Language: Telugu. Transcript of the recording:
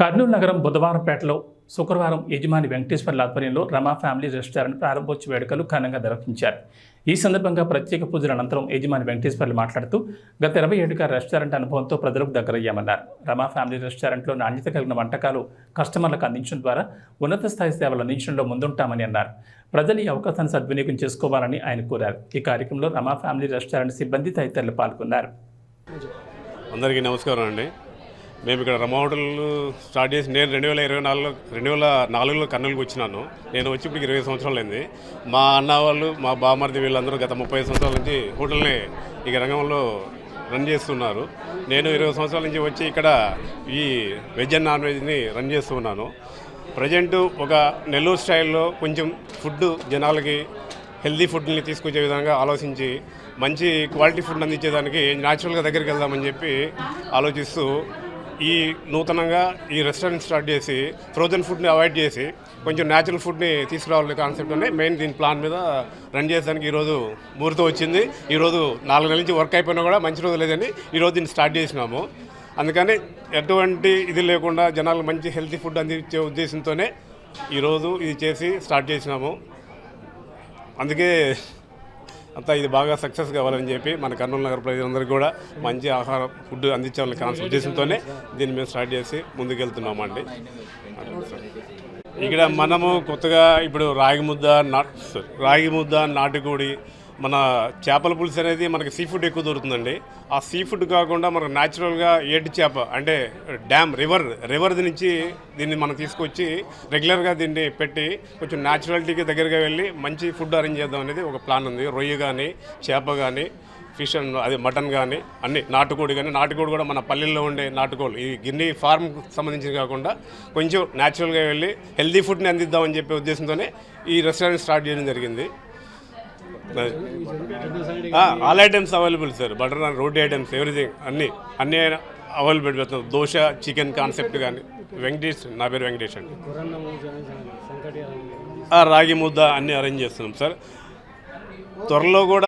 కర్నూలు నగరం బుధవారంపేటలో శుక్రవారం యజమాని వెంకటేశ్వర్ల ఆధ్వర్యంలో రమా ఫ్యామిలీ రెస్టారెంట్ ప్రారంభోత్సవ వేడుకలు ఘనంగా నిర్వహించారు. ఈ సందర్భంగా ప్రత్యేక పూజల అనంతరం యజమాని వెంకటేశ్వర్లు మాట్లాడుతూ గత ఇరవై ఏడుగా రెస్టారెంట్ అనుభవంతో ప్రజలకు దగ్గరయ్యామన్నారు. రమా ఫ్యామిలీ రెస్టారెంట్లో నాణ్యత కలిగిన వంటకాలు కస్టమర్లకు అందించడం ద్వారా ఉన్నత స్థాయి సేవలు అందించడంలో ముందుంటామని అన్నారు. ప్రజలు ఈ అవకాశాన్ని సద్వినియోగం చేసుకోవాలని ఆయన కోరారు. ఈ కార్యక్రమంలో రమా ఫ్యామిలీ రెస్టారెంట్ సిబ్బంది తదితరులు పాల్గొన్నారు. అందరికీ నమస్కారం అండి. మేము ఇక్కడ రమా హోటల్ స్టార్ట్ చేసి నేను రెండు వేల ఇరవై నాలుగులో రెండు వేల నాలుగులో కర్నూలుకి వచ్చినాను. నేను వచ్చి ఇప్పుడు ఇరవై సంవత్సరాలు అయింది. మా అన్న వాళ్ళు మా బామర్ది వీళ్ళందరూ గత ముప్పై సంవత్సరాల నుంచి హోటల్ని ఈ రంగంలో రన్ చేస్తున్నారు. నేను ఇరవై సంవత్సరాల నుంచి వచ్చి ఇక్కడ ఈ వెజ్ అండ్ నాన్ వెజ్ని రన్ చేస్తున్నాను ప్రజెంట్ ఒక నెల్లూరు స్టైల్లో కొంచెం ఫుడ్ జనాలకి హెల్దీ ఫుడ్ని తీసుకొచ్చే విధంగా ఆలోచించి మంచి క్వాలిటీ ఫుడ్ అందించేదానికి న్యాచురల్గా దగ్గరికి వెళ్దామని చెప్పి ఆలోచిస్తూ ఈ నూతనంగా ఈ రెస్టారెంట్ స్టార్ట్ చేసి ఫ్రోజన్ ఫుడ్ని అవాయిడ్ చేసి కొంచెం న్యాచురల్ ఫుడ్ని తీసుకురావాలనే కాన్సెప్ట్ అనే మెయిన్ దీని ప్లాన్ మీద రన్ చేయడానికి ఈరోజు ముహూర్తం వచ్చింది. ఈరోజు నాలుగు నెలల నుంచి వర్క్ అయిపోయినా కూడా మంచి రోజు లేదని ఈరోజు దీన్ని స్టార్ట్ చేసినాము. అందుకని ఎటువంటి ఇది లేకుండా జనాలకు మంచి హెల్తీ ఫుడ్ అందించే ఉద్దేశంతోనే ఈరోజు ఇది చేసి స్టార్ట్ చేసినాము. అందుకే అంతా ఇది బాగా సక్సెస్ కావాలని చెప్పి మన కర్నూలు నగర ప్రజలందరికీ కూడా మంచి ఆహారం ఫుడ్ అందించాలని కాన్సెప్ట్ ఉద్దేశంతోనే దీన్ని మేము స్టార్ట్ చేసి ముందుకెళ్తున్నామండి. ఇక్కడ మనము కొత్తగా ఇప్పుడు రాగి ముద్ద నాట్ రాగి ముద్ద నాటుకోడి మన చేపల పులుసు అనేది మనకి సీ ఫుడ్ ఎక్కువ దొరుకుతుందండి. ఆ సీ ఫుడ్ కాకుండా మనకు న్యాచురల్గా ఏటి చేప అంటే డ్యామ్ రివర్ రివర్ నుంచి దీన్ని మనం తీసుకొచ్చి రెగ్యులర్గా దీన్ని పెట్టి కొంచెం న్యాచురాలిటీకి దగ్గరగా వెళ్ళి మంచి ఫుడ్ అరేంజ్ చేద్దాం అనేది ఒక ప్లాన్ ఉంది. రొయ్య కానీ చేప కానీ ఫిష్ అండ్ అది మటన్ కానీ అన్ని నాటుకోడి కానీ నాటుకోడి కూడా మన పల్లెల్లో ఉండే నాటుకోళ్ళు. ఈ గిన్నె ఫార్మ్ సంబంధించి కాకుండా కొంచెం న్యాచురల్గా వెళ్ళి హెల్దీ ఫుడ్ని అందిద్దామని చెప్పే ఉద్దేశంతోనే ఈ రెస్టారెంట్ స్టార్ట్ చేయడం జరిగింది. All items available sir butter naan roti items everything అన్నీ అన్నీ అవైలబుల్ పెడుతున్నారు దోశ చికెన్ కాన్సెప్ట్ కానీ వెంకటేష్ నా పేరు వెంకటేష్ అండి. రాగి ముద్ద అన్నీ అరేంజ్ చేస్తున్నాం సార్ త్వరలో కూడా